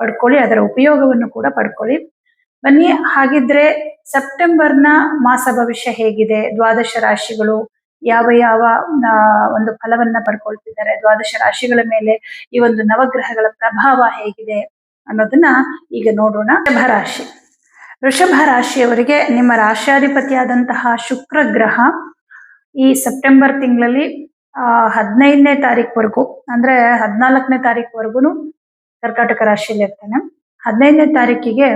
ಪಡ್ಕೊಳ್ಳಿ, ಅದರ ಉಪಯೋಗವನ್ನು ಕೂಡ ಪಡ್ಕೊಳ್ಳಿ. ಬನ್ನಿ, ಹಾಗಿದ್ರೆ ಸೆಪ್ಟೆಂಬರ್ನ ಮಾಸ ಭವಿಷ್ಯ ಹೇಗಿದೆ? ದ್ವಾದಶ ರಾಶಿಗಳು ಯಾವ ಯಾವ ಒಂದು ಫಲವನ್ನ ಪಡ್ಕೊಳ್ತಿದ್ದಾರೆ? ದ್ವಾದಶ ರಾಶಿಗಳ ಮೇಲೆ ಈ ಒಂದು ನವಗ್ರಹಗಳ ಪ್ರಭಾವ ಹೇಗಿದೆ ಅನ್ನೋದನ್ನ ಈಗ ನೋಡೋಣ. ಋಷಭ ರಾಶಿ. ವೃಷಭ ರಾಶಿಯವರಿಗೆ ನಿಮ್ಮ ರಾಶ್ಯಾಧಿಪತಿಯಾದಂತಹ ಶುಕ್ರ ಗ್ರಹ ಈ ಸೆಪ್ಟೆಂಬರ್ ತಿಂಗಳಲ್ಲಿ ಹದಿನೈದನೇ ತಾರೀಕ್ವರೆಗೂ ಅಂದ್ರೆ ಹದಿನಾಲ್ಕನೇ ತಾರೀಕ್ವರೆಗೂ ಕರ್ಕಾಟಕ ರಾಶಿಯಲ್ಲಿ ಇರ್ತಾನೆ. ಹದಿನೈದನೇ ತಾರೀಕಿಗೆ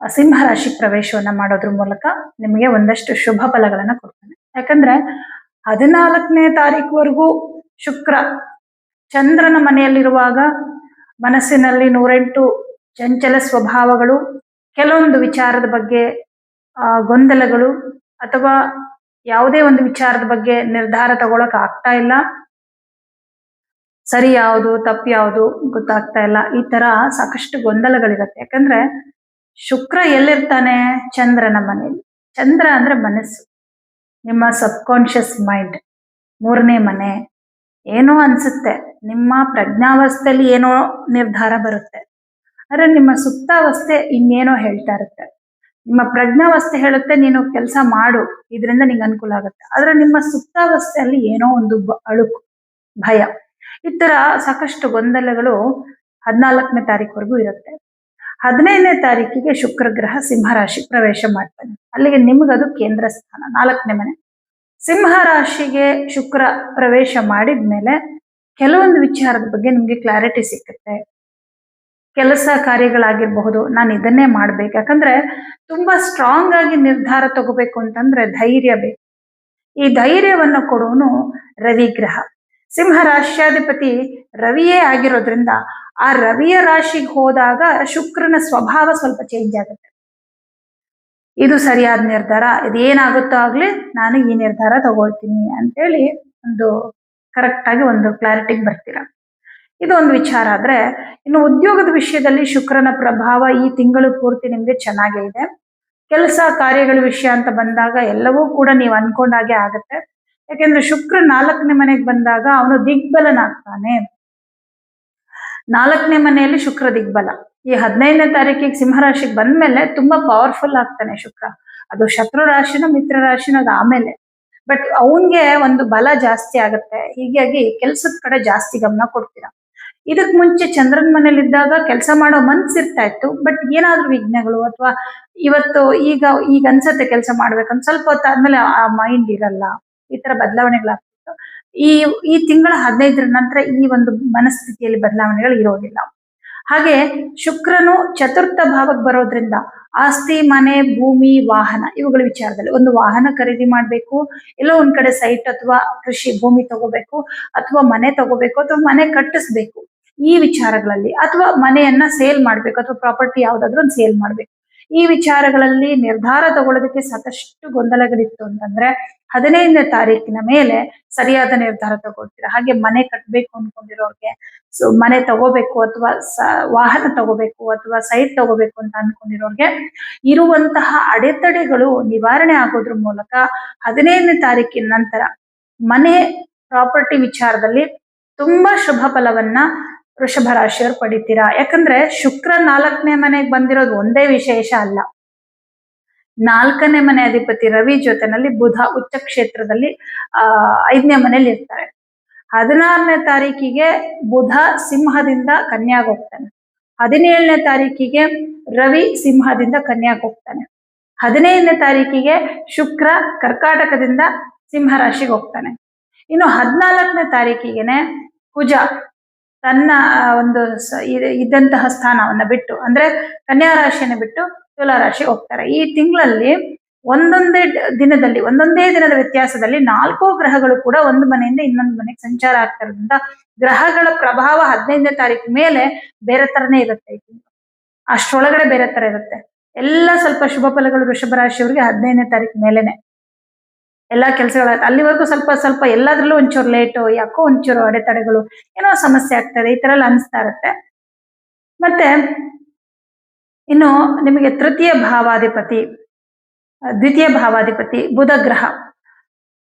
ಸಿಂಹ ರಾಶಿ ಪ್ರವೇಶವನ್ನ ಮಾಡೋದ್ರ ಮೂಲಕ ನಿಮಗೆ ಒಂದಷ್ಟು ಶುಭ ಫಲಗಳನ್ನ ಕೊಡ್ತಾನೆ. ಯಾಕಂದ್ರೆ ಹದಿನಾಲ್ಕನೇ ತಾರೀಕುವರೆಗೂ ಶುಕ್ರ ಚಂದ್ರನ ಮನೆಯಲ್ಲಿರುವಾಗ ಮನಸ್ಸಿನಲ್ಲಿ ನೂರೆಂಟು ಚಂಚಲ ಸ್ವಭಾವಗಳು, ಕೆಲವೊಂದು ವಿಚಾರದ ಬಗ್ಗೆ ಗೊಂದಲಗಳು ಅಥವಾ ಯಾವುದೇ ಒಂದು ವಿಚಾರದ ಬಗ್ಗೆ ನಿರ್ಧಾರ ತಗೊಳಕ್ ಆಗ್ತಾ ಇಲ್ಲ. ಸರಿ ಯಾವುದು, ತಪ್ಪು ಯಾವುದು ಗೊತ್ತಾಗ್ತಾ ಇಲ್ಲ. ಈ ತರ ಸಾಕಷ್ಟು ಗೊಂದಲಗಳಿರುತ್ತೆ. ಯಾಕಂದ್ರೆ ಶುಕ್ರ ಎಲ್ಲಿರ್ತಾನೆ? ಚಂದ್ರನ ಮನೆಯಲ್ಲಿ. ಚಂದ್ರ ಅಂದ್ರೆ ಮನಸ್ಸು. ನಿಮ್ಮ ಸಬ್ಕಾನ್ಶಿಯಸ್ ಮೈಂಡ್. ಮೂರನೇ ಮನೆ. ಏನೋ ಅನ್ಸುತ್ತೆ. ನಿಮ್ಮ ಪ್ರಜ್ಞಾವಸ್ಥೆಯಲ್ಲಿ ಏನೋ ನಿರ್ಧಾರ ಬರುತ್ತೆ. ಆದ್ರೆ ನಿಮ್ಮ ಸುಪ್ತಾವಸ್ಥೆ ಇನ್ನೇನೋ ಹೇಳ್ತಾ ಇರುತ್ತೆ. ನಿಮ್ಮ ಪ್ರಜ್ಞಾವಸ್ಥೆ ಹೇಳುತ್ತೆ, ನೀನು ಕೆಲಸ ಮಾಡು. ಇದರಿಂದ ನಿಂಗೆ ಅನುಕೂಲ ಆಗುತ್ತೆ. ಆದ್ರೆ ನಿಮ್ಮ ಸುಪ್ತಾವಸ್ಥೆಯಲ್ಲಿ ಏನೋ ಒಂದು ಅಳುಕು, ಭಯ. ಈ ತರ ಸಾಕಷ್ಟು ಗೊಂದಲಗಳು ಹದಿನಾಲ್ಕನೇ ತಾರೀಕುವರೆಗೂ ಇರುತ್ತೆ. ಹದಿನೈದನೇ ತಾರೀಕಿಗೆ ಶುಕ್ರ ಗ್ರಹ ಸಿಂಹ ರಾಶಿ ಪ್ರವೇಶ ಮಾಡ್ತಾನೆ ಅಲ್ಲಿಗೆ ನಿಮಗದು ಕೇಂದ್ರ ಸ್ಥಾನ. ನಾಲ್ಕನೇ ಮನೆ. ಸಿಂಹ ರಾಶಿಗೆ ಶುಕ್ರ ಪ್ರವೇಶ ಮಾಡಿದ್ಮೇಲೆ ಕೆಲವೊಂದು ವಿಚಾರದ ಬಗ್ಗೆ ನಿಮ್ಗೆ ಕ್ಲಾರಿಟಿ ಸಿಕ್ಕುತ್ತೆ. ಕೆಲಸ ಕಾರ್ಯಗಳಾಗಿರಬಹುದು. ನಾನು ಇದನ್ನೇ ಮಾಡ್ಬೇಕು. ಯಾಕಂದ್ರೆ ತುಂಬಾ ಸ್ಟ್ರಾಂಗ್ ಆಗಿ ನಿರ್ಧಾರ ತಗೋಬೇಕು ಅಂತಂದ್ರೆ ಧೈರ್ಯ ಬೇಕು. ಈ ಧೈರ್ಯವನ್ನು ಕೊಡೋನು ರವಿ ಗ್ರಹ ಸಿಂಹ ರಾಶ್ಯಾಧಿಪತಿ ರವಿಯೇ ಆಗಿರೋದ್ರಿಂದ ಆ ರವಿಯ ರಾಶಿಗೆ ಹೋದಾಗ ಶುಕ್ರನ ಸ್ವಭಾವ ಸ್ವಲ್ಪ ಚೇಂಜ್ ಆಗುತ್ತೆ. ಇದು ಸರಿಯಾದ ನಿರ್ಧಾರ ಇದೇನಾಗುತ್ತೋ ಆಗ್ಲಿ ನಾನು ಈ ನಿರ್ಧಾರ ತಗೊಳ್ತೀನಿ ಅಂತೇಳಿ ಒಂದು ಕರೆಕ್ಟ್ ಆಗಿ ಒಂದು ಕ್ಲಾರಿಟಿಗೆ ಬರ್ತೀರಾ. ಇದು ಒಂದು ವಿಚಾರ ಆದ್ರೆ, ಇನ್ನು ಉದ್ಯೋಗದ ವಿಷಯದಲ್ಲಿ ಶುಕ್ರನ ಪ್ರಭಾವ ಈ ತಿಂಗಳು ಪೂರ್ತಿ ನಿಮ್ಗೆ ಚೆನ್ನಾಗೇ ಇದೆ. ಕೆಲಸ ಕಾರ್ಯಗಳ ವಿಷಯ ಅಂತ ಬಂದಾಗ ಎಲ್ಲವೂ ಕೂಡ ನೀವು ಅನ್ಕೊಂಡಾಗೆ ಆಗುತ್ತೆ. ಯಾಕೆಂದ್ರೆ ಶುಕ್ರ ನಾಲ್ಕನೇ ಮನೆಗೆ ಬಂದಾಗ ಅವನು ದಿಗ್ಬಲನಾಗ್ತಾನೆ. ನಾಲ್ಕನೇ ಮನೆಯಲ್ಲಿ ಶುಕ್ರ ದಿಗ್ಬಲ. ಈ ಹದಿನೈದನೇ ತಾರೀಕಿಗೆ ಸಿಂಹರಾಶಿಗೆ ಬಂದ್ಮೇಲೆ ತುಂಬಾ ಪವರ್ಫುಲ್ ಆಗ್ತಾನೆ ಶುಕ್ರ. ಅದು ಶತ್ರು ರಾಶಿನ ಮಿತ್ರ ರಾಶಿನ ಅದು ಆಮೇಲೆ. ಬಟ್ ಅವನ್ಗೆ ಒಂದು ಬಲ ಜಾಸ್ತಿ ಆಗುತ್ತೆ. ಹೀಗಾಗಿ ಕೆಲ್ಸದ ಕಡೆ ಜಾಸ್ತಿ ಗಮನ ಕೊಡ್ತೀರಾ. ಇದಕ್ ಮುಂಚೆ ಚಂದ್ರನ ಮನೇಲಿ ಇದ್ದಾಗ ಕೆಲಸ ಮಾಡೋ ಮನ್ಸಿರ್ತಾ ಇತ್ತು ಬಟ್ ಏನಾದ್ರೂ ವಿಘ್ನಗಳು ಅಥವಾ ಇವತ್ತು ಈಗ ಈಗ ಅನ್ಸತ್ತೆ ಕೆಲಸ ಮಾಡ್ಬೇಕಂತ. ಸ್ವಲ್ಪ ಹೊತ್ತಾದ್ಮೇಲೆ ಆ ಮೈಂಡ್ ಇರಲ್ಲ. ಈ ತರ ಬದಲಾವಣೆಗಳಾಗ್ತಿತ್ತು. ಈ ಈ ತಿಂಗಳ ಹದಿನೈದರ ನಂತರ ಈ ಒಂದು ಮನಸ್ಥಿತಿಯಲ್ಲಿ ಬದಲಾವಣೆಗಳು ಇರೋದಿಲ್ಲ. ಹಾಗೆ ಶುಕ್ರನು ಚತುರ್ಥ ಭಾವಕ್ಕೆ ಬರೋದ್ರಿಂದ ಆಸ್ತಿ, ಮನೆ, ಭೂಮಿ, ವಾಹನ ಇವುಗಳ ವಿಚಾರದಲ್ಲಿ ಒಂದು ವಾಹನ ಖರೀದಿ ಮಾಡಬೇಕು, ಎಲ್ಲೋ ಒಂದ್ ಕಡೆ ಸೈಟ್ ಅಥವಾ ಕೃಷಿ ಭೂಮಿ ತಗೋಬೇಕು, ಅಥವಾ ಮನೆ ತಗೋಬೇಕು, ಅಥವಾ ಮನೆ ಕಟ್ಟಿಸ್ಬೇಕು ಈ ವಿಚಾರಗಳಲ್ಲಿ, ಅಥವಾ ಮನೆಯನ್ನ ಸೇಲ್ ಮಾಡ್ಬೇಕು, ಅಥವಾ ಪ್ರಾಪರ್ಟಿ ಯಾವ್ದಾದ್ರು ಒಂದು ಸೇಲ್ ಮಾಡ್ಬೇಕು. ಈ ವಿಚಾರಗಳಲ್ಲಿ ನಿರ್ಧಾರ ತಗೊಳ್ಳೋದಕ್ಕೆ ಸಾಕಷ್ಟು ಗೊಂದಲಗಳಿತ್ತು ಅಂತಂದ್ರೆ ಹದಿನೈದನೇ ತಾರೀಕಿನ ಮೇಲೆ ಸರಿಯಾದ ನಿರ್ಧಾರ ತಗೊಳ್ತೀರಾ? ಹಾಗೆ ಮನೆ ಕಟ್ಟಬೇಕು ಅನ್ಕೊಂಡಿರೋರ್ಗೆ. ಸೊ ಮನೆ ತಗೋಬೇಕು ಅಥವಾ ವಾಹನ ತಗೋಬೇಕು ಅಥವಾ ಸೈಟ್ ತಗೋಬೇಕು ಅಂತ ಅನ್ಕೊಂಡಿರೋರ್ಗೆ ಇರುವಂತಹ ಅಡೆತಡೆಗಳು ನಿವಾರಣೆ ಆಗೋದ್ರ ಮೂಲಕ ಹದಿನೈದನೇ ತಾರೀಕಿನ ನಂತರ ಮನೆ ಪ್ರಾಪರ್ಟಿ ವಿಚಾರದಲ್ಲಿ ತುಂಬಾ ಶುಭ ಫಲವನ್ನ ವೃಷಭ ರಾಶಿಯವರು ಪಡಿತೀರಾ? ಯಾಕಂದ್ರೆ ಶುಕ್ರ ನಾಲ್ಕನೇ ಮನೆಗೆ ಬಂದಿರೋದು ಒಂದೇ ವಿಶೇಷ ಅಲ್ಲ. ನಾಲ್ಕನೇ ಮನೆ ಅಧಿಪತಿ ರವಿ ಜೊತೆನಲ್ಲಿ ಬುಧ ಉಚ್ಚ ಕ್ಷೇತ್ರದಲ್ಲಿ, ಆ, ಐದನೇ ಮನೇಲಿ ಇರ್ತಾರೆ. ಹದಿನಾರನೇ ತಾರೀಕಿಗೆ ಬುಧ ಸಿಂಹದಿಂದ ಕನ್ಯಾಗ ಹೋಗ್ತಾನೆ ಹದಿನೇಳನೇ ತಾರೀಕಿಗೆ ರವಿ ಸಿಂಹದಿಂದ ಕನ್ಯಾಗ ಹೋಗ್ತಾನೆ ಹದಿನೈದನೇ ತಾರೀಕಿಗೆ ಶುಕ್ರ ಕರ್ಕಾಟಕದಿಂದ ಸಿಂಹ ರಾಶಿಗೆ ಹೋಗ್ತಾನೆ. ಇನ್ನು ಹದಿನಾಲ್ಕನೇ ತಾರೀಕಿಗೆನೆ ಕುಜ ತನ್ನ ಒಂದು ಇದ್ದಂತಹ ಸ್ಥಾನವನ್ನ ಬಿಟ್ಟು, ಅಂದ್ರೆ ಕನ್ಯಾ ರಾಶಿಯನ್ನು ಬಿಟ್ಟು ತುಲಾ ರಾಶಿ ಹೋಗ್ತಾರೆ. ಈ ತಿಂಗಳಲ್ಲಿ ಒಂದೊಂದೇ ದಿನದಲ್ಲಿ, ಒಂದೊಂದೇ ದಿನದ ವ್ಯತ್ಯಾಸದಲ್ಲಿ ನಾಲ್ಕು ಗ್ರಹಗಳು ಕೂಡ ಒಂದು ಮನೆಯಿಂದ ಇನ್ನೊಂದು ಮನೆಗೆ ಸಂಚಾರ ಆಗ್ತಿರೋದ್ರಿಂದ ಗ್ರಹಗಳ ಪ್ರಭಾವ ಹದಿನೈದನೇ ತಾರೀಕು ಮೇಲೆ ಬೇರೆ ತರನೇ ಇರುತ್ತೆ ಅಷ್ಟರೊಳಗಡೆ ಬೇರೆ ತರ ಇರುತ್ತೆ. ಎಲ್ಲ ಸ್ವಲ್ಪ ಶುಭ ಫಲಗಳು ವೃಷಭ ರಾಶಿಯವರಿಗೆ ಹದಿನೈದನೇ ತಾರೀಕು ಮೇಲೆನೆ. ಎಲ್ಲಾ ಕೆಲಸಗಳ ಅಲ್ಲಿವರೆಗೂ ಸ್ವಲ್ಪ ಸ್ವಲ್ಪ ಎಲ್ಲಾದ್ರಲ್ಲೂ ಒಂಚೂರು ಲೇಟು ಯಾಕೋ ಒಂಚೂರು ಅಡೆತಡೆಗಳು, ಏನೋ ಸಮಸ್ಯೆ ಆಗ್ತದೆ, ಈ ತರ ಎಲ್ಲ ಅನಿಸ್ತಾ ಇರುತ್ತೆ. ಮತ್ತೆ, ಇನ್ನು ನಿಮಗೆ ತೃತೀಯ ಭಾವಾಧಿಪತಿ, ದ್ವಿತೀಯ ಭಾವಾಧಿಪತಿ ಬುಧ ಗ್ರಹ.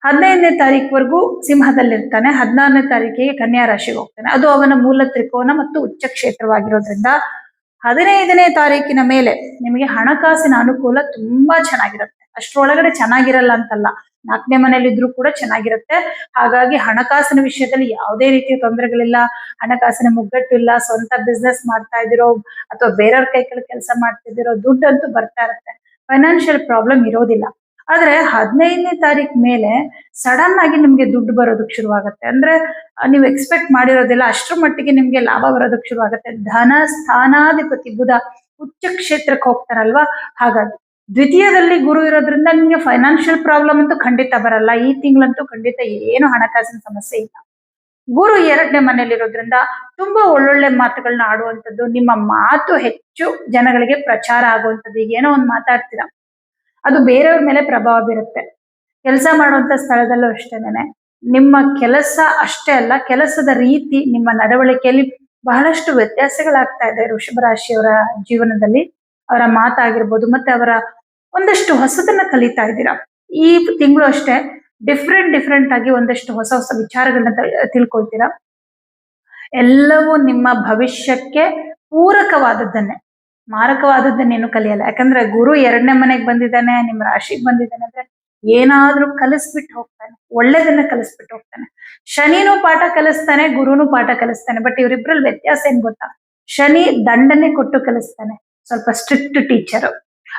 ಹದಿನೈದನೇ ತಾರೀಕುವರೆಗೂ ಸಿಂಹದಲ್ಲಿರ್ತಾನೆ. ಹದಿನಾರನೇ ತಾರೀಕಿಗೆ ಕನ್ಯಾ ರಾಶಿಗೆ ಹೋಗ್ತಾನೆ. ಅದು ಅವನ ಮೂಲ ತ್ರಿಕೋನ ಮತ್ತು ಉಚ್ಚ ಕ್ಷೇತ್ರವಾಗಿರೋದ್ರಿಂದ ಹದಿನೈದನೇ ತಾರೀಕಿನ ಮೇಲೆ ನಿಮಗೆ ಹಣಕಾಸಿನ ಅನುಕೂಲ ತುಂಬಾ ಚೆನ್ನಾಗಿರುತ್ತೆ. ಅಷ್ಟರೊಳಗಡೆ ಚೆನ್ನಾಗಿರಲ್ಲ ಅಂತಲ್ಲ. ನಾಲ್ಕನೇ ಮನೇಲಿ ಇದ್ರೂ ಕೂಡ ಚೆನ್ನಾಗಿರುತ್ತೆ. ಹಾಗಾಗಿ ಹಣಕಾಸಿನ ವಿಷಯದಲ್ಲಿ ಯಾವುದೇ ರೀತಿಯ ತೊಂದರೆಗಳಿಲ್ಲ. ಹಣಕಾಸಿನ ಮುಗ್ಗಟ್ಟು ಇಲ್ಲ. ಸ್ವಂತ ಬಿಸ್ನೆಸ್ ಮಾಡ್ತಾ ಇದಿರೋ ಅಥವಾ ಬೇರೆಯವ್ರ ಕೈ ಕೆಲಸ ಕೆಲಸ ದುಡ್ಡು ಅಂತೂ ಬರ್ತಾ ಇರುತ್ತೆ. ಫೈನಾನ್ಷಿಯಲ್ ಪ್ರಾಬ್ಲಮ್ ಇರೋದಿಲ್ಲ. ಆದ್ರೆ ಹದಿನೈದನೇ ತಾರೀಕು ಮೇಲೆ ಸಡನ್ ಆಗಿ ನಿಮ್ಗೆ ದುಡ್ಡು ಬರೋದಕ್ಕೆ ಶುರುವಾಗುತ್ತೆ. ಅಂದ್ರೆ ನೀವು ಎಕ್ಸ್ಪೆಕ್ಟ್ ಮಾಡಿರೋದಿಲ್ಲ. ಅಷ್ಟರ ಮಟ್ಟಿಗೆ ನಿಮ್ಗೆ ಲಾಭ ಬರೋದಕ್ಕೆ ಶುರುವಾಗುತ್ತೆ. ಧನ, ಸ್ಥಾನಾಧಿಪತಿ, ಬುಧ ಉಚ್ಚ ಕ್ಷೇತ್ರಕ್ಕೆ ಹೋಗ್ತಾರಲ್ವಾ? ಹಾಗಾಗಿ ದ್ವಿತೀಯದಲ್ಲಿ ಗುರು ಇರೋದ್ರಿಂದ ನಿಮಗೆ ಫೈನಾನ್ಷಿಯಲ್ ಪ್ರಾಬ್ಲಮ್ ಅಂತೂ ಖಂಡಿತ ಬರಲ್ಲ. ಈ ತಿಂಗಳಂತೂ ಖಂಡಿತ ಏನು ಹಣಕಾಸಿನ ಸಮಸ್ಯೆ ಇಲ್ಲ. ಗುರು ಎರಡನೇ ಮನೇಲಿರೋದ್ರಿಂದ ತುಂಬಾ ಒಳ್ಳೊಳ್ಳೆ ಮಾತುಗಳನ್ನ ಆಡುವಂಥದ್ದು, ನಿಮ್ಮ ಮಾತು ಹೆಚ್ಚು ಜನಗಳಿಗೆ ಪ್ರಚಾರ ಆಗುವಂಥದ್ದು. ಈಗ ಏನೋ ಒಂದು ಮಾತಾಡ್ತೀರಾ? ಅದು ಬೇರೆಯವ್ರ ಮೇಲೆ ಪ್ರಭಾವ ಬೀರುತ್ತೆ. ಕೆಲಸ ಮಾಡುವಂತ ಸ್ಥಳದಲ್ಲೂ ಅಷ್ಟೇನೆ. ನಿಮ್ಮ ಕೆಲಸ ಅಷ್ಟೇ ಅಲ್ಲ, ಕೆಲಸದ ರೀತಿ, ನಿಮ್ಮ ನಡವಳಿಕೆಯಲ್ಲಿ ಬಹಳಷ್ಟು ವ್ಯತ್ಯಾಸಗಳಾಗ್ತಾ ಇದೆ ವೃಷಭ ರಾಶಿಯವರ ಜೀವನದಲ್ಲಿ. ಅವರ ಮಾತಾಗಿರ್ಬೋದು, ಮತ್ತೆ ಅವರ ಒಂದಷ್ಟು ಹೊಸದನ್ನ ಕಲಿತಾ ಇದ್ದೀರಾ? ಈ ತಿಂಗಳು ಅಷ್ಟೇ ಡಿಫ್ರೆಂಟ್ ಡಿಫ್ರೆಂಟ್ ಆಗಿ ಒಂದಷ್ಟು ಹೊಸ ಹೊಸ ವಿಚಾರಗಳನ್ನ ತಿಳ್ಕೊಳ್ತೀರಾ? ಎಲ್ಲವೂ ನಿಮ್ಮ ಭವಿಷ್ಯಕ್ಕೆ ಪೂರಕವಾದದ್ದನ್ನೇ. ಮಾರಕವಾದದ್ದನ್ನೇನು ಕಲಿಯಲ್ಲ. ಯಾಕಂದ್ರೆ ಗುರು ಎರಡನೇ ಮನೆಗೆ ಬಂದಿದ್ದಾನೆ, ನಿಮ್ಮ ರಾಶಿಗೆ ಬಂದಿದ್ದಾನೆ ಅಂದ್ರೆ ಏನಾದ್ರೂ ಕಲಿಸ್ಬಿಟ್ಟು ಹೋಗ್ತಾನೆ. ಒಳ್ಳೇದನ್ನ ಕಲಿಸ್ಬಿಟ್ಟು ಹೋಗ್ತಾನೆ. ಶನಿನೂ ಪಾಠ ಕಲಿಸ್ತಾನೆ, ಗುರುನೂ ಪಾಠ ಕಲಿಸ್ತಾನೆ. ಬಟ್ ಇವರಿಬ್ರಲ್ಲಿ ವ್ಯತ್ಯಾಸ ಏನ್ ಗೊತ್ತಾ? ಶನಿ ದಂಡನೆ ಕೊಟ್ಟು ಕಲಿಸ್ತಾನೆ. ಸ್ವಲ್ಪ ಸ್ಟ್ರಿಕ್ಟ್ ಟೀಚರ್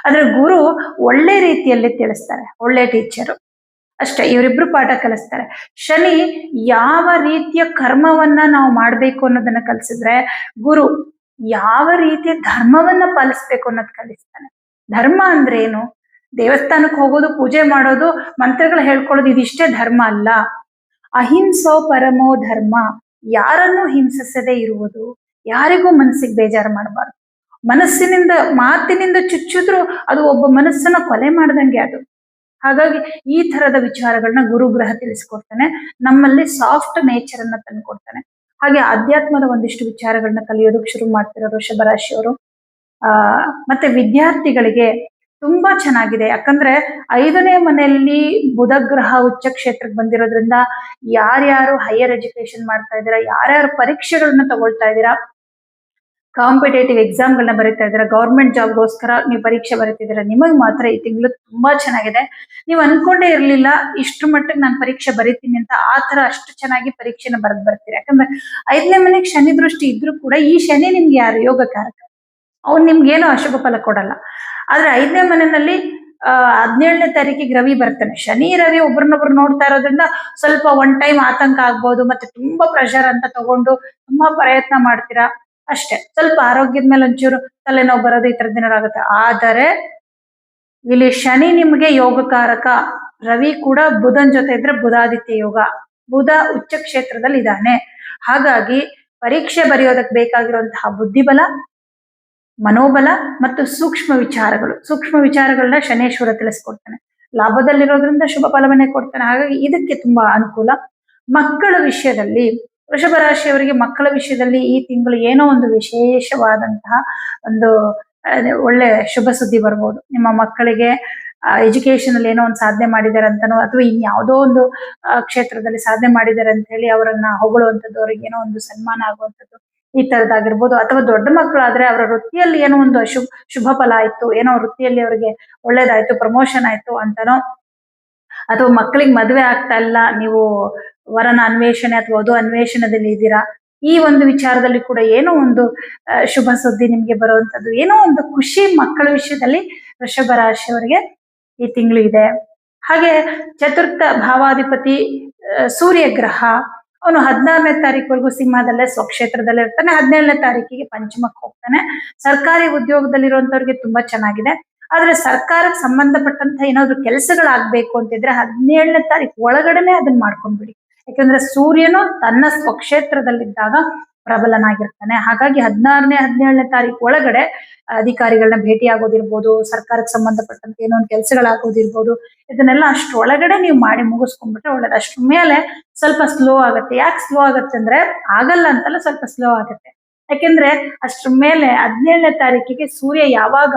ಆದ್ರೆ ಗುರು ಒಳ್ಳೆ ರೀತಿಯಲ್ಲಿ ತಿಳಿಸ್ತಾರೆ, ಒಳ್ಳೆ ಟೀಚರು ಅಷ್ಟೇ, ಇವರಿಬ್ರು ಪಾಠ ಕಲಿಸ್ತಾರೆ. ಶನಿ ಯಾವ ರೀತಿಯ ಕರ್ಮವನ್ನ ನಾವು ಮಾಡ್ಬೇಕು ಅನ್ನೋದನ್ನ ಕಲಿಸಿದ್ರೆ ಗುರು ಯಾವ ರೀತಿಯ ಧರ್ಮವನ್ನ ಪಾಲಿಸ್ಬೇಕು ಅನ್ನೋದು ಕಲಿಸ್ತಾನೆ. ಧರ್ಮ ಅಂದ್ರೆ ಏನು? ದೇವಸ್ಥಾನಕ್ಕೆ ಹೋಗೋದು, ಪೂಜೆ ಮಾಡೋದು, ಮಂತ್ರಗಳು ಹೇಳ್ಕೊಳ್ಳೋದು, ಇದಿಷ್ಟೇ ಧರ್ಮ ಅಲ್ಲ. ಅಹಿಂಸೋ ಪರಮೋ ಧರ್ಮ. ಯಾರನ್ನು ಹಿಂಸಿಸದೆ ಇರುವುದು, ಯಾರಿಗೂ ಮನಸ್ಸಿಗೆ ಬೇಜಾರು ಮಾಡಬಾರ್ದು. ಮನಸ್ಸಿನಿಂದ, ಮಾತಿನಿಂದ ಚುಚ್ಚಿದ್ರು ಅದು ಒಬ್ಬ ಮನಸ್ಸನ್ನ ಕೊಲೆ ಮಾಡ್ದಂಗೆ ಅದು. ಹಾಗಾಗಿ ಈ ತರದ ವಿಚಾರಗಳನ್ನ ಗುರುಗ್ರಹ ತಿಳಿಸ್ಕೊಡ್ತಾನೆ, ನಮ್ಮಲ್ಲಿ ಸಾಫ್ಟ್ ನೇಚರ್ ಅನ್ನ ತಂದ್ಕೊಡ್ತಾನೆ. ಹಾಗೆ ಅಧ್ಯಾತ್ಮದ ಒಂದಿಷ್ಟು ವಿಚಾರಗಳನ್ನ ಕಲಿಯೋದಕ್ಕೆ ಶುರು ಮಾಡ್ತಿರೋ ಋಷಭ ರಾಶಿಯವರು ಆ, ಮತ್ತೆ ವಿದ್ಯಾರ್ಥಿಗಳಿಗೆ ತುಂಬಾ ಚೆನ್ನಾಗಿದೆ. ಯಾಕಂದ್ರೆ ಐದನೇ ಮನೆಯಲ್ಲಿ ಬುಧ ಗ್ರಹ ಉಚ್ಚ ಕ್ಷೇತ್ರಕ್ಕೆ ಬಂದಿರೋದ್ರಿಂದ ಯಾರ್ಯಾರು ಹೈಯರ್ ಎಜುಕೇಶನ್ ಮಾಡ್ತಾ ಇದ್ದೀರಾ, ಯಾರ್ಯಾರು ಪರೀಕ್ಷೆಗಳನ್ನ ತಗೊಳ್ತಾ ಇದ್ದೀರಾ ಕಾಂಪಿಟೇಟಿವ್ ಎಕ್ಸಾಮ್ಗಳನ್ನ ಬರೀತಾ ಇದ್ದೀರಾ? ಗೌರ್ಮೆಂಟ್ ಜಾಬ್ಗೋಸ್ಕರ ನೀವು ಪರೀಕ್ಷೆ ಬರೀತಿದ್ದೀರಾ ನಿಮಗೆ ಮಾತ್ರ ಈ ತಿಂಗಳು ತುಂಬಾ ಚೆನ್ನಾಗಿದೆ. ನೀವು ಅನ್ಕೊಂಡೇ ಇರಲಿಲ್ಲ ಇಷ್ಟು ಮಟ್ಟಿಗೆ ನಾನು ಪರೀಕ್ಷೆ ಬರೀತೀನಿ ಅಂತ ಆ ತರ ಅಷ್ಟು ಚೆನ್ನಾಗಿ ಪರೀಕ್ಷೆನ ಬರೆದು ಬರ್ತೀರಾ? ಯಾಕಂದ್ರೆ ಐದನೇ ಮನೆಗೆ ಶನಿ ದೃಷ್ಟಿ ಇದ್ರೂ ಕೂಡ ಈ ಶನಿ ನಿಮ್ಗೆ ಯಾರು ಯೋಗಕಾರಕ? ಅವ್ನು ನಿಮ್ಗೆ ಏನೋ ಅಶುಭ ಫಲ ಕೊಡಲ್ಲ. ಆದ್ರೆ ಐದನೇ ಮನೆಯಲ್ಲಿ ಹದಿನೇಳನೇ ತಾರೀಕಿಗೆ ರವಿ ಬರ್ತಾನೆ. ಶನಿ, ರವಿ ಒಬ್ರನ್ನೊಬ್ರು ನೋಡ್ತಾ ಇರೋದ್ರಿಂದ ಸ್ವಲ್ಪ ಒನ್ ಟೈಮ್ ಆತಂಕ ಆಗ್ಬೋದು, ಮತ್ತೆ ತುಂಬಾ ಪ್ರೆಷರ್ ಅಂತ ತಗೊಂಡು ತುಂಬಾ ಪ್ರಯತ್ನ ಮಾಡ್ತೀರಾ? ಅಷ್ಟೇ. ಸ್ವಲ್ಪ ಆರೋಗ್ಯದ ಮೇಲೆ ಒಂಚೂರು ತಲೆನೋವು ಬರೋದು ಈ ತರದ ಆಗುತ್ತೆ? ಆದರೆ ಇಲ್ಲಿ ಶನಿ ನಿಮ್ಗೆ ಯೋಗಕಾರಕ, ರವಿ ಕೂಡ ಬುಧನ್ ಜೊತೆ ಇದ್ರೆ ಬುಧಾದಿತ್ಯ ಯೋಗ. ಬುಧ ಉಚ್ಚ ಕ್ಷೇತ್ರದಲ್ಲಿ ಇದ್ದಾನೆ. ಹಾಗಾಗಿ ಪರೀಕ್ಷೆ ಬರೆಯೋದಕ್ಕೆ ಬೇಕಾಗಿರುವಂತಹ ಬುದ್ಧಿಬಲ, ಮನೋಬಲ ಮತ್ತು ಸೂಕ್ಷ್ಮ ವಿಚಾರಗಳು. ಸೂಕ್ಷ್ಮ ವಿಚಾರಗಳನ್ನ ಶನೇಶ್ವರ ತಿಳಿಸ್ಕೊಡ್ತಾನೆ. ಲಾಭದಲ್ಲಿರೋದ್ರಿಂದ ಶುಭ ಫಲವನ್ನೇ ಕೊಡ್ತಾನೆ. ಹಾಗಾಗಿ ಇದಕ್ಕೆ ತುಂಬಾ ಅನುಕೂಲ. ಮಕ್ಕಳ ವಿಷಯದಲ್ಲಿ ವೃಷಭ ರಾಶಿಯವರಿಗೆ ಮಕ್ಕಳ ವಿಷಯದಲ್ಲಿ ಈ ತಿಂಗಳು ಏನೋ ಒಂದು ವಿಶೇಷವಾದಂತಹ ಒಂದು ಒಳ್ಳೆ ಶುಭ ಸುದ್ದಿ ಬರ್ಬೋದು. ನಿಮ್ಮ ಮಕ್ಕಳಿಗೆ ಎಜುಕೇಶನ್ ಅಲ್ಲಿ ಏನೋ ಒಂದು ಸಾಧನೆ ಮಾಡಿದ್ದಾರೆ ಅಂತನೋ ಅಥವಾ ಇನ್ಯಾವುದೋ ಒಂದು ಕ್ಷೇತ್ರದಲ್ಲಿ ಸಾಧನೆ ಮಾಡಿದ್ದಾರೆ ಅಂತ ಹೇಳಿ ಅವರನ್ನ ಹೊಗಳುವಂಥದ್ದು, ಅವ್ರಿಗೆ ಏನೋ ಒಂದು ಸನ್ಮಾನ ಆಗುವಂಥದ್ದು ಈ ತರದಾಗಿರ್ಬೋದು ಅಥವಾ ದೊಡ್ಡ ಮಕ್ಕಳಾದ್ರೆ ಅವರ ವೃತ್ತಿಯಲ್ಲಿ ಏನೋ ಒಂದು ಶುಭ ಶುಭ ಫಲ ಆಯ್ತು, ಏನೋ ವೃತ್ತಿಯಲ್ಲಿ ಅವರಿಗೆ ಒಳ್ಳೇದಾಯ್ತು ಪ್ರಮೋಷನ್ ಆಯ್ತು ಅಂತನೋ, ಅಥವಾ ಮಕ್ಕಳಿಗೆ ಮದುವೆ ಆಗ್ತಾ ಇಲ್ಲ, ನೀವು ವರನ ಅನ್ವೇಷಣೆ ಅಥವಾ ವಧು ಅನ್ವೇಷಣದಲ್ಲಿ ಇದ್ದೀರಾ? ಈ ಒಂದು ವಿಚಾರದಲ್ಲಿ ಕೂಡ ಏನೋ ಒಂದು ಶುಭ ಸುದ್ದಿ ನಿಮ್ಗೆ ಬರುವಂತದ್ದು ಏನೋ ಒಂದು ಖುಷಿ ಮಕ್ಕಳ ವಿಷಯದಲ್ಲಿ ವೃಷಭ ರಾಶಿಯವರಿಗೆ ಈ ತಿಂಗಳು ಇದೆ. ಹಾಗೆ ಚತುರ್ಥ ಭಾವಾಧಿಪತಿ ಸೂರ್ಯ ಗ್ರಹ ಅವನು ಹದಿನಾರನೇ ತಾರೀಕುವರೆಗೂ ಸಿಂಹದಲ್ಲೇ, ಸ್ವಕ್ಷೇತ್ರದಲ್ಲೇ ಇರ್ತಾನೆ. ಹದಿನೇಳನೇ ತಾರೀಕಿಗೆ ಪಂಚಮಕ್ಕೆ ಹೋಗ್ತಾನೆ. ಸರ್ಕಾರಿ ಉದ್ಯೋಗದಲ್ಲಿರುವಂತವ್ರಿಗೆ ತುಂಬಾ ಚೆನ್ನಾಗಿದೆ. ಆದ್ರೆ ಸರ್ಕಾರಕ್ಕೆ ಸಂಬಂಧಪಟ್ಟಂತ ಏನಾದ್ರು ಕೆಲಸಗಳಾಗ್ಬೇಕು ಅಂತಿದ್ರೆ ಹದಿನೇಳನೇ ತಾರೀಕು ಒಳಗಡೆನೆ ಅದನ್ನ ಮಾಡ್ಕೊಂಡ್ಬಿಡಿ. ಯಾಕಂದ್ರೆ ಸೂರ್ಯನು ತನ್ನ ಸ್ವಕ್ಷೇತ್ರದಲ್ಲಿದ್ದಾಗ ಪ್ರಬಲನಾಗಿರ್ತಾನೆ. ಹಾಗಾಗಿ ಹದಿನಾರನೇ, ಹದಿನೇಳನೇ ತಾರೀಕು ಒಳಗಡೆ ಅಧಿಕಾರಿಗಳನ್ನ ಭೇಟಿ ಆಗೋದಿರ್ಬೋದು ಸರ್ಕಾರಕ್ಕೆ ಸಂಬಂಧಪಟ್ಟಂತೆ ಏನೋ ಒಂದು ಕೆಲಸಗಳಾಗೋದಿರ್ಬೋದು, ಇದನ್ನೆಲ್ಲ ಅಷ್ಟೊಳಗಡೆ ನೀವು ಮಾಡಿ ಮುಗಿಸ್ಕೊಂಡ್ಬಿಟ್ರೆ ಒಳ್ಳೇದು. ಅಷ್ಟ್ರ ಮೇಲೆ ಸ್ವಲ್ಪ ಸ್ಲೋ ಆಗುತ್ತೆ. ಯಾಕೆ ಸ್ಲೋ ಆಗುತ್ತೆ ಅಂದ್ರೆ ಆಗಲ್ಲ ಅಂತಲ್ಲ ಸ್ವಲ್ಪ ಸ್ಲೋ ಆಗುತ್ತೆ. ಯಾಕೆಂದ್ರೆ ಅಷ್ಟ್ರ ಮೇಲೆ ಹದಿನೇಳನೇ ತಾರೀಕಿಗೆ ಸೂರ್ಯ ಯಾವಾಗ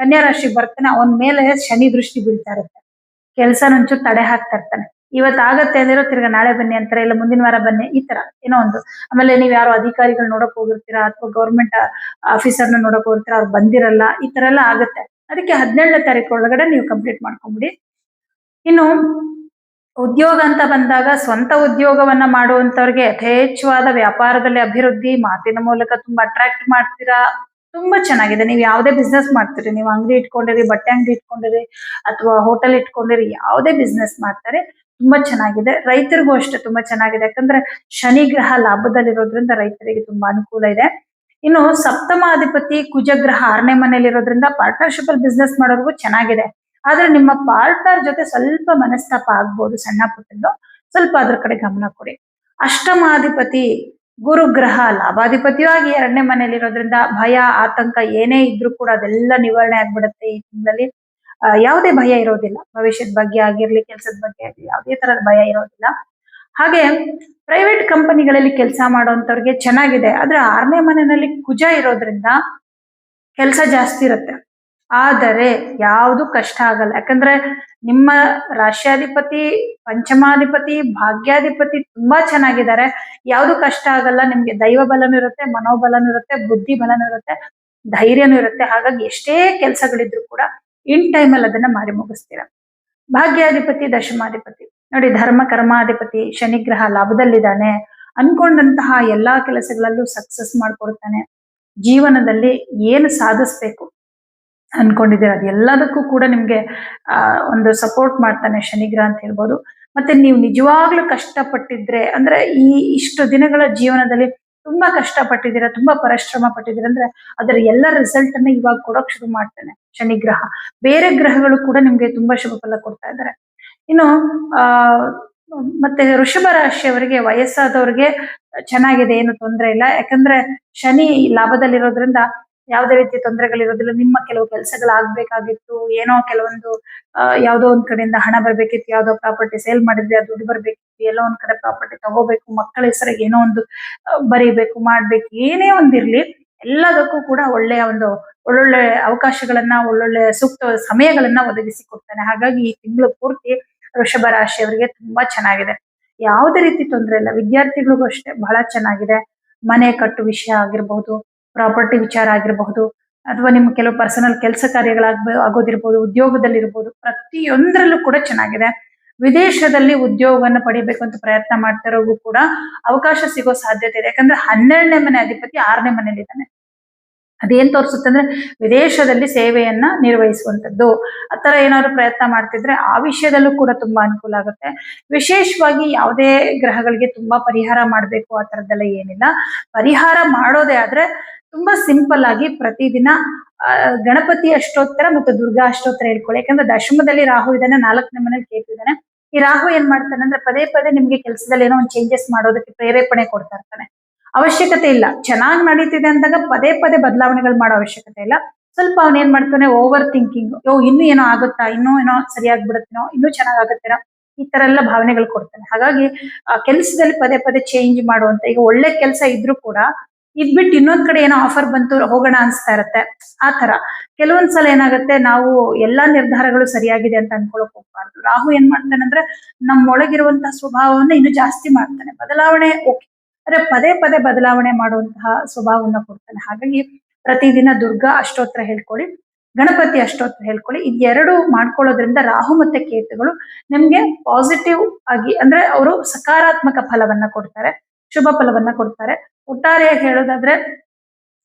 ಕನ್ಯಾ ರಾಶಿಗೆ ಬರ್ತಾನೆ, ಅವನ ಮೇಲೆ ಶನಿ ದೃಷ್ಟಿ ಬೀಳ್ತಾ ಇರುತ್ತೆ. ಕೆಲಸ ಒಂಚೂರು ತಡೆ ಹಾಕ್ತಾ ಇರ್ತಾನೆ. ಇವತ್ತು ಆಗತ್ತೆ ಅಂದಿರೋ ತಿರ್ಗಾ ನಾಳೆ ಬನ್ನಿ ಅಂತಾರೆ, ಇಲ್ಲ ಮುಂದಿನ ವಾರ ಬನ್ನಿ, ಈ ತರ ಏನೋ ಒಂದು. ಆಮೇಲೆ ನೀವು ಯಾರೋ ಅಧಿಕಾರಿಗಳು ನೋಡಕ್ ಹೋಗಿರ್ತೀರಾ ಅಥವಾ ಗೌರ್ಮೆಂಟ್ ಆಫೀಸರ್ನ ನೋಡಕ್ ಹೋಗಿರ್ತೀರಾ, ಅವ್ರು ಬಂದಿರಲ್ಲ, ಈ ತರ ಎಲ್ಲ ಆಗುತ್ತೆ. ಅದಕ್ಕೆ ಹದಿನೇಳನೇ ತಾರೀಕು ಒಳಗಡೆ ನೀವು ಕಂಪ್ಲೀಟ್ ಮಾಡ್ಕೊಂಬಿಡಿ. ಇನ್ನು, ಉದ್ಯೋಗ ಅಂತ ಬಂದಾಗ ಸ್ವಂತ ಉದ್ಯೋಗವನ್ನ ಮಾಡುವಂತವ್ರಿಗೆ ಯಥೇಚ್ಛವಾದ ವ್ಯಾಪಾರದಲ್ಲಿ ಅಭಿವೃದ್ಧಿ, ಮಾತಿನ ಮೂಲಕ ತುಂಬಾ ಅಟ್ರಾಕ್ಟ್ ಮಾಡ್ತೀರಾ, ತುಂಬಾ ಚೆನ್ನಾಗಿದೆ. ನೀವು ಯಾವುದೇ ಬಿಸ್ನೆಸ್ ಮಾಡ್ತೀರಿ, ನೀವು ಅಂಗಡಿ ಇಟ್ಕೊಂಡಿರಿ, ಬಟ್ಟೆ ಅಂಗಡಿ ಇಟ್ಕೊಂಡಿರಿ, ಅಥವಾ ಹೋಟೆಲ್ ಇಟ್ಕೊಂಡಿರಿ, ಯಾವುದೇ ಬಿಸ್ನೆಸ್ ಮಾಡ್ತಾರೆ ತುಂಬಾ ಚೆನ್ನಾಗಿದೆ. ರೈತರಿಗೂ ಅಷ್ಟೇ ತುಂಬಾ ಚೆನ್ನಾಗಿದೆ. ಯಾಕಂದ್ರೆ ಶನಿ ಗ್ರಹ ಲಾಭದಲ್ಲಿರೋದ್ರಿಂದ ರೈತರಿಗೆ ತುಂಬಾ ಅನುಕೂಲ ಇದೆ. ಇನ್ನು ಸಪ್ತಮಾಧಿಪತಿ ಕುಜಗ್ರಹ ಆರನೇ ಮನೆಯಲ್ಲಿರೋದ್ರಿಂದ ಪಾರ್ಟ್ನರ್ಶಿಪ್ ಅಲ್ಲಿ ಬಿಸ್ನೆಸ್ ಮಾಡೋರ್ಗೂ ಚೆನ್ನಾಗಿದೆ. ಆದ್ರೆ ನಿಮ್ಮ ಪಾರ್ಟ್ನರ್ ಜೊತೆ ಸ್ವಲ್ಪ ಮನಸ್ತಾಪ ಆಗ್ಬೋದು ಸಣ್ಣ ಪುಟ್ಟದ್ದು ಸ್ವಲ್ಪ ಅದ್ರ ಕಡೆ ಗಮನ ಕೊಡಿ. ಅಷ್ಟಮಾಧಿಪತಿ ಗುರುಗ್ರಹ ಲಾಭಾಧಿಪತಿಯೂ ಆಗಿ ಎರಡನೇ ಮನೆಯಲ್ಲಿರೋದ್ರಿಂದ ಭಯ, ಆತಂಕ ಏನೇ ಇದ್ರೂ ಕೂಡ ಅದೆಲ್ಲ ನಿವಾರಣೆ ಆಗ್ಬಿಡುತ್ತೆ ಈ ತಿಂಗಳಲ್ಲಿ. ಯಾವುದೇ ಭಯ ಇರೋದಿಲ್ಲ. ಭವಿಷ್ಯದ ಬಗ್ಗೆ ಆಗಿರ್ಲಿ, ಕೆಲಸದ ಬಗ್ಗೆ ಆಗಿರ್ಲಿ, ಯಾವುದೇ ತರದ ಭಯ ಇರೋದಿಲ್ಲ. ಹಾಗೆ ಪ್ರೈವೇಟ್ ಕಂಪನಿಗಳಲ್ಲಿ ಕೆಲಸ ಮಾಡುವಂತವ್ರಿಗೆ ಚೆನ್ನಾಗಿದೆ. ಆದ್ರೆ ಆರನೇ ಮನೆಯಲ್ಲಿ ಕುಜ ಇರೋದ್ರಿಂದ ಕೆಲಸ ಜಾಸ್ತಿ ಇರುತ್ತೆ. ಆದರೆ ಯಾವುದು ಕಷ್ಟ ಆಗಲ್ಲ. ಯಾಕಂದ್ರೆ ನಿಮ್ಮ ರಾಶ್ಯಾಧಿಪತಿ ಪಂಚಮಾಧಿಪತಿ, ಭಾಗ್ಯಾಧಿಪತಿ ತುಂಬಾ ಚೆನ್ನಾಗಿದ್ದಾರೆ. ಯಾವುದು ಕಷ್ಟ ಆಗಲ್ಲ, ನಿಮ್ಗೆ ದೈವ ಬಲನೂ ಇರುತ್ತೆ, ಮನೋಬಲನೂ ಇರುತ್ತೆ, ಬುದ್ಧಿ ಬಲನೂ ಇರುತ್ತೆ, ಧೈರ್ಯನೂ ಇರುತ್ತೆ. ಹಾಗಾಗಿ ಎಷ್ಟೇ ಕೆಲಸಗಳಿದ್ರು ಕೂಡ ಇನ್ ಟೈಮಲ್ಲಿ ಅದನ್ನ ಮಾಡಿ ಮುಗಿಸ್ತೀರಾ? ಭಾಗ್ಯಾಧಿಪತಿ, ದಶಮಾಧಿಪತಿ. ನೋಡಿ, ಧರ್ಮ, ಕರ್ಮಾಧಿಪತಿ, ಶನಿಗ್ರಹ ಲಾಭದಲ್ಲಿದ್ದಾನೆ. ಅನ್ಕೊಂಡಂತಹ ಎಲ್ಲಾ ಕೆಲಸಗಳಲ್ಲೂ ಸಕ್ಸಸ್ ಮಾಡ್ಕೊಡ್ತಾನೆ. ಜೀವನದಲ್ಲಿ ಏನು ಸಾಧಿಸ್ಬೇಕು ಅನ್ಕೊಂಡಿದ್ದೀರ? ಅದೆಲ್ಲದಕ್ಕೂ ಕೂಡ ನಿಮ್ಗೆ ಒಂದು ಸಪೋರ್ಟ್ ಮಾಡ್ತಾನೆ ಶನಿಗ್ರಹ ಅಂತ ಹೇಳ್ಬೋದು. ಮತ್ತೆ ನೀವು ನಿಜವಾಗ್ಲೂ ಕಷ್ಟಪಟ್ಟಿದ್ರೆ, ಅಂದ್ರೆ ಈ ಇಷ್ಟು ದಿನಗಳ ಜೀವನದಲ್ಲಿ ತುಂಬಾ ಕಷ್ಟಪಟ್ಟಿದ್ದೀರಾ, ತುಂಬಾ ಪರಿಶ್ರಮ ಪಟ್ಟಿದ್ದೀರಾ ಅಂದ್ರೆ ಅದರ ಎಲ್ಲ ರಿಸಲ್ಟ್ ಅನ್ನ ಇವಾಗ ಕೊಡೋಕ್ ಶುರು ಮಾಡ್ತಾನೆ ಶನಿಗ್ರಹ. ಬೇರೆ ಗ್ರಹಗಳು ಕೂಡ ನಿಮ್ಗೆ ತುಂಬಾ ಶುಭ ಫಲ ಕೊಡ್ತಾ ಇದ್ದಾರೆ. ಇನ್ನು, ಆ, ಮತ್ತೆ ವೃಷಭ ರಾಶಿಯವರಿಗೆ, ವಯಸ್ಸಾದವ್ರಿಗೆ ಚೆನ್ನಾಗಿದೆ, ಏನು ತೊಂದರೆ ಇಲ್ಲ. ಯಾಕಂದ್ರೆ ಶನಿ ಲಾಭದಲ್ಲಿರೋದ್ರಿಂದ ಯಾವುದೇ ರೀತಿ ತೊಂದರೆಗಳಿರೋದಿಲ್ಲ, ನಿಮ್ಮ ಕೆಲವು ಕೆಲಸಗಳು ಆಗ್ಬೇಕಾಗಿತ್ತು ಏನೋ ಕೆಲವೊಂದು ಯಾವುದೋ ಒಂದ್ ಕಡೆಯಿಂದ ಹಣ ಬರ್ಬೇಕಿತ್ತು, ಯಾವುದೋ ಪ್ರಾಪರ್ಟಿ ಸೇಲ್ ಮಾಡಿದ್ರೆ ಅದು ದುಡ್ಡು ಬರ್ಬೇಕಿತ್ತು, ಎಲ್ಲೋ ಒಂದ್ ಕಡೆ ಪ್ರಾಪರ್ಟಿ ತಗೋಬೇಕು, ಮಕ್ಕಳ ಹೆಸರಿಗೆ ಏನೋ ಒಂದು ಬರೀಬೇಕು, ಮಾಡ್ಬೇಕು, ಏನೇ ಒಂದಿರ್ಲಿ ಎಲ್ಲದಕ್ಕೂ ಕೂಡ ಒಳ್ಳೆಯ ಒಂದು, ಒಳ್ಳೊಳ್ಳೆ ಅವಕಾಶಗಳನ್ನ, ಒಳ್ಳೊಳ್ಳೆ ಸೂಕ್ತ ಸಮಯಗಳನ್ನ ಒದಗಿಸಿ ಕೊಡ್ತಾನೆ. ಹಾಗಾಗಿ ಈ ತಿಂಗಳು ಪೂರ್ತಿ ವೃಷಭ ರಾಶಿಯವರಿಗೆ ತುಂಬಾ ಚೆನ್ನಾಗಿದೆ. ಯಾವುದೇ ರೀತಿ ತೊಂದರೆ ಇಲ್ಲ, ವಿದ್ಯಾರ್ಥಿಗಳಿಗೂ ಅಷ್ಟೇ ಬಹಳ ಚೆನ್ನಾಗಿದೆ. ಮನೆ ಕಟ್ಟು ವಿಷಯ ಆಗಿರ್ಬಹುದು ಪ್ರಾಪರ್ಟಿ ವಿಚಾರ ಆಗಿರಬಹುದು ಅಥವಾ ನಿಮ್ಮ ಕೆಲವು ಪರ್ಸನಲ್ ಕೆಲಸ ಕಾರ್ಯಗಳಾಗ ಆಗೋದಿರ್ಬೋದು, ಉದ್ಯೋಗದಲ್ಲಿರ್ಬೋದು, ಪ್ರತಿಯೊಂದರಲ್ಲೂ ಕೂಡ ಚೆನ್ನಾಗಿದೆ. ವಿದೇಶದಲ್ಲಿ ಉದ್ಯೋಗವನ್ನು ಪಡಿಬೇಕು ಅಂತ ಪ್ರಯತ್ನ ಮಾಡ್ತಿರೋರಿಗೂ ಕೂಡ ಅವಕಾಶ ಸಿಗೋ ಸಾಧ್ಯತೆ ಇದೆ. ಯಾಕಂದ್ರೆ ಹನ್ನೆರಡನೇ ಮನೆ ಅಧಿಪತಿ ಆರನೇ ಮನೇಲಿದ್ದಾನೆ ಅದೇನ್ ತೋರಿಸುತ್ತೆ ಅಂದ್ರೆ ವಿದೇಶದಲ್ಲಿ ಸೇವೆಯನ್ನ ನಿರ್ವಹಿಸುವಂತದ್ದು ಆತರ ಏನಾದ್ರು ಪ್ರಯತ್ನ ಮಾಡ್ತಿದ್ರೆ ಆ ವಿಷಯದಲ್ಲೂ ಕೂಡ ತುಂಬಾ ಅನುಕೂಲ ಆಗುತ್ತೆ. ವಿಶೇಷವಾಗಿ ಯಾವುದೇ ಗ್ರಹಗಳಿಗೆ ತುಂಬಾ ಪರಿಹಾರ ಮಾಡಬೇಕು ಆ ತರದ್ದೆಲ್ಲ ಏನಿಲ್ಲ. ಪರಿಹಾರ ಮಾಡೋದೇ ಆದ್ರೆ ತುಂಬಾ ಸಿಂಪಲ್ ಆಗಿ ಪ್ರತಿದಿನ ಆ, ಗಣಪತಿ ಅಷ್ಟೋತ್ತರ ಮತ್ತು ದುರ್ಗಾ ಅಷ್ಟೋತ್ತರ ಹೇಳ್ಕೊಳ್ಳಿ. ಯಾಕಂದ್ರೆ ದಶಮದಲ್ಲಿ ರಾಹು ಇದ್ದಾನೆ ನಾಲ್ಕನೇ ಮನೇಲಿ ಕೇತು ಈ ರಾಹು ಏನ್ ಮಾಡ್ತಾನೆ ಅಂದ್ರೆ ಪದೇ ಪದೇ ನಿಮ್ಗೆ ಕೆಲಸದಲ್ಲಿ ಏನೋ ಒಂದು ಚೇಂಜಸ್ ಮಾಡೋದಕ್ಕೆ ಪ್ರೇರೇಪಣೆ ಕೊಡ್ತಾ ಇರ್ತಾನೆ. ಅವಶ್ಯಕತೆ ಇಲ್ಲ. ಚೆನ್ನಾಗಿ ನಡೀತಿದೆ ಅಂದಾಗ ಪದೇ ಪದೇ ಬದಲಾವಣೆಗಳು ಮಾಡೋ ಅವಶ್ಯಕತೆ ಇಲ್ಲ. ಸ್ವಲ್ಪ ಅವನ್ ಏನ್ ಮಾಡ್ತಾನೆ ಓವರ್ ಥಿಂಕಿಂಗ್ ಯೋ, ಇನ್ನೂ ಏನೋ ಆಗುತ್ತಾ? ಇನ್ನೂ ಏನೋ ಸರಿಯಾಗಿ ಬಿಡುತ್ತೇನೋ? ಇನ್ನೂ ಚೆನ್ನಾಗ್ ಆಗುತ್ತೇನೋ? ಈ ತರ ಎಲ್ಲ ಭಾವನೆಗಳು ಕೊಡ್ತಾನೆ. ಹಾಗಾಗಿ, ಆ ಕೆಲಸದಲ್ಲಿ ಪದೇ ಪದೇ ಚೇಂಜ್ ಮಾಡುವಂತ, ಈಗ ಒಳ್ಳೆ ಕೆಲಸ ಇದ್ರೂ ಕೂಡ ಇದ್ಬಿಟ್ಟು ಇನ್ನೊಂದ್ ಕಡೆ ಏನೋ ಆಫರ್ ಬಂತು, ಹೋಗೋಣ ಅನ್ಸ್ತಾ ಇರತ್ತೆ. ಆ ತರ. ಕೆಲವೊಂದ್ಸಲ ಏನಾಗುತ್ತೆ, ನಾವು ಎಲ್ಲಾ ನಿರ್ಧಾರಗಳು ಸರಿಯಾಗಿದೆ ಅಂತ ಅನ್ಕೊಳಕ್ ಹೋಗ್ಬಾರ್ದು. ರಾಹು ಏನ್ ಮಾಡ್ತಾನೆ ಅಂದ್ರೆ ನಮ್ಮೊಳಗಿರುವಂತಹ ಸ್ವಭಾವವನ್ನ ಇನ್ನು ಜಾಸ್ತಿ ಮಾಡ್ತಾನೆ. ಬದಲಾವಣೆ, ಓಕೆ. ಆದ್ರೆ ಪದೇ ಪದೇ ಬದಲಾವಣೆ ಮಾಡುವಂತಹ ಸ್ವಭಾವವನ್ನು ಕೊಡ್ತಾನೆ. ಹಾಗಾಗಿ ಪ್ರತಿದಿನ ದುರ್ಗಾ ಅಷ್ಟೋತ್ರ ಹೇಳ್ಕೊಳ್ಳಿ, ಗಣಪತಿ ಅಷ್ಟೋತ್ರ ಹೇಳ್ಕೊಳ್ಳಿ ಇದೆರಡು ಮಾಡ್ಕೊಳ್ಳೋದ್ರಿಂದ ರಾಹು ಮತ್ತೆ ಕೇತುಗಳು ನಿಮ್ಗೆ ಪಾಸಿಟಿವ್ ಆಗಿ ಅಂದ್ರೆ ಅವರು ಸಕಾರಾತ್ಮಕ ಫಲವನ್ನ ಕೊಡ್ತಾರೆ, ಶುಭ ಫಲವನ್ನ ಕೊಡ್ತಾರೆ. ಒಟ್ಟಾರೆಯಾಗಿ ಹೇಳೋದಾದ್ರೆ,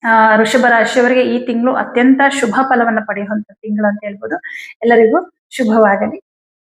ಆ ಋಷಭ ರಾಶಿಯವರಿಗೆ ಈ ತಿಂಗಳು ಅತ್ಯಂತ ಶುಭ ಫಲವನ್ನ ಪಡೆಯುವಂತ ತಿಂಗಳು ಅಂತ ಹೇಳ್ಬೋದು. ಎಲ್ಲರಿಗೂ ಶುಭವಾಗಲಿ.